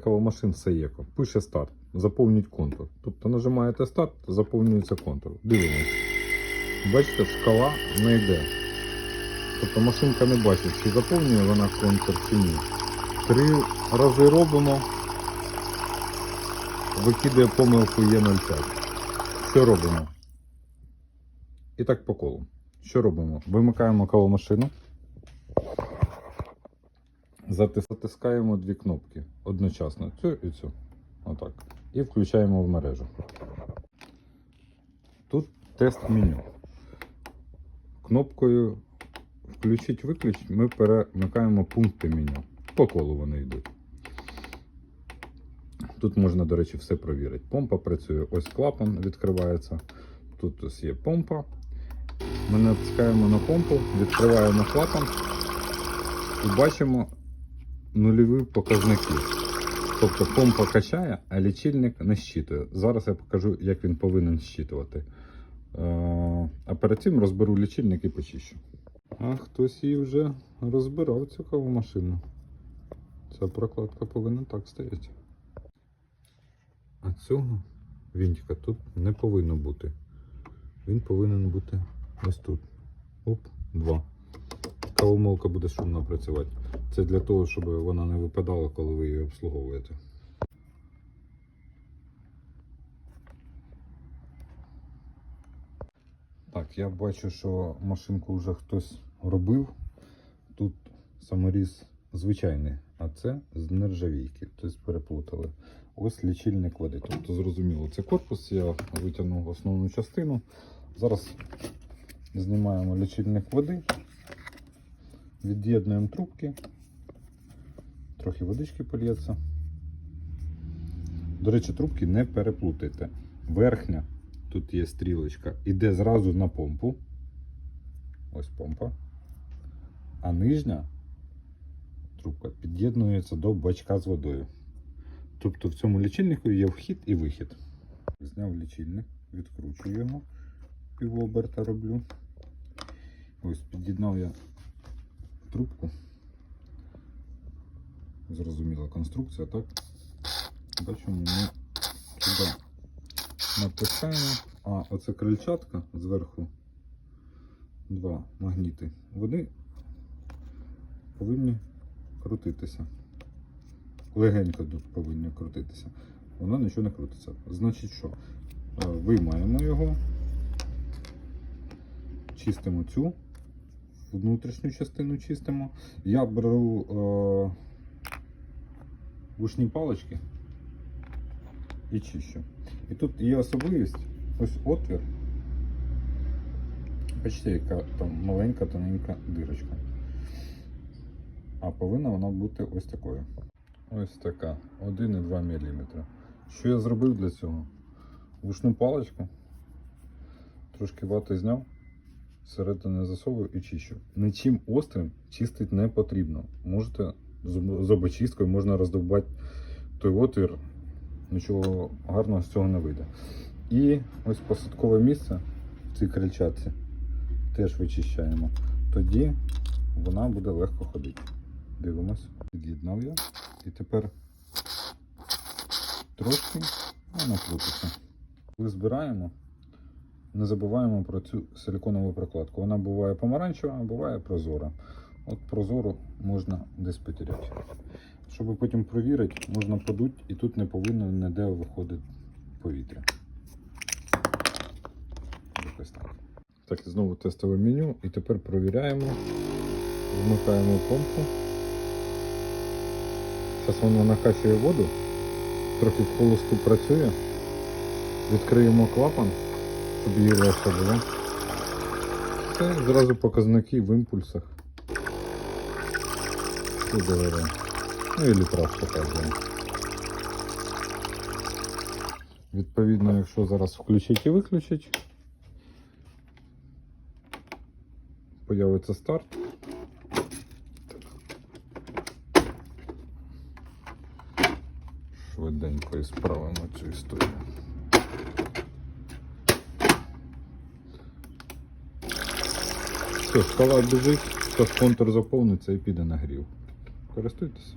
Кавомашин Саєко. Пише старт. Заповніть контур. Тобто нажимаєте старт, заповнюється контур. Дивимось. Бачите, шкала не йде. Тобто машинка не бачить, чи заповнює вона контур, чи ні. Три рази робимо. Викидає помилку Є05. Що робимо? І так по колу. Що робимо? Вимикаємо кавомашину. Затис- Затискаємо дві кнопки одночасно. Цю і цю. Отак. І включаємо в мережу. Тут тест меню. Кнопкою включить виключить ми перемикаємо пункти меню. По колу вони йдуть. Тут можна, до речі, все провірити. Помпа працює, ось клапан відкривається. Тут ось є помпа. Ми натискаємо на помпу, відкриваємо клапан і бачимо нульові показники. Тобто помпа качає, а лічильник не щитує. Зараз я покажу, як він повинен щитувати. Е, А перед цим розберу лічильник і почищу. А хтось її вже розбирав цю кавомашину. Ця прокладка повинна так стояти. А цього вінтика тут не повинно бути. Він повинен бути ось тут. Оп, два. Кавомолка буде шумно працювати. Це для того, щоб вона не випадала, коли ви її обслуговуєте. Так, я бачу, що машинку вже хтось робив. Тут саморіз звичайний, а це з нержавійки. Тобто переплутали. Ось лічильник води. Тобто зрозуміло, це корпус, я витягнув основну частину. Зараз знімаємо лічильник води, від'єднуємо трубки, трохи водички польється. До речі, трубки не переплутайте. Верхня, тут є стрілочка, іде зразу на помпу. Ось помпа. А нижня трубка під'єднується до бачка з водою. Тобто в цьому лічильнику є вхід і вихід. Зняв лічильник, відкручую його, півоберта роблю. Ось під'єднав я трубку. Зрозуміла конструкція, так? Бачимо, ми сюди натискаємо, а оце крильчатка зверху, два магніти, вони повинні крутитися. Легенько тут повинні крутитися. Воно нічого не крутиться. Значить що? Е, Виймаємо його, чистимо цю, внутрішню частину чистимо. Я беру е, вушні палички і чищу. І тут є особливість, ось отвір. Бачите, яка там маленька тоненька дирочка. А повинна вона бути ось такою. Ось така, 1,2 мм. Що я зробив для цього? Вушну паличку, трошки вати зняв, всередину засовую і чищу. Нічим острим чистити не потрібно. Можете зуб- зубочисткою можна роздовбати той отвір, нічого гарного з цього не вийде. І ось посадкове місце в цій крильчатці теж вичищаємо. Тоді вона буде легко ходити. Дивимось. Під'єднав я. І тепер трошки вона крутиться. Коли збираємо, не забуваємо про цю силиконову прокладку. Вона буває помаранчева, а буває прозора. От прозору можна десь потеряти. Щоб потім провірити, можна подуть і тут не повинно ніде виходити повітря. Якось так. Так, знову тестове меню. І тепер провіряємо. Вмикаємо помпу. Зараз воно накачує воду, трохи в холосту працює. Відкриємо клапан, її легше. Це зразу показники в імпульсах. І ДВР. Ну і літраж показує. Відповідно, якщо зараз включить і виключить, появиться старт. Швиденько і справимо цю історію. Все, шкала біжить, контур заповниться і піде нагрів. Користуйтесь.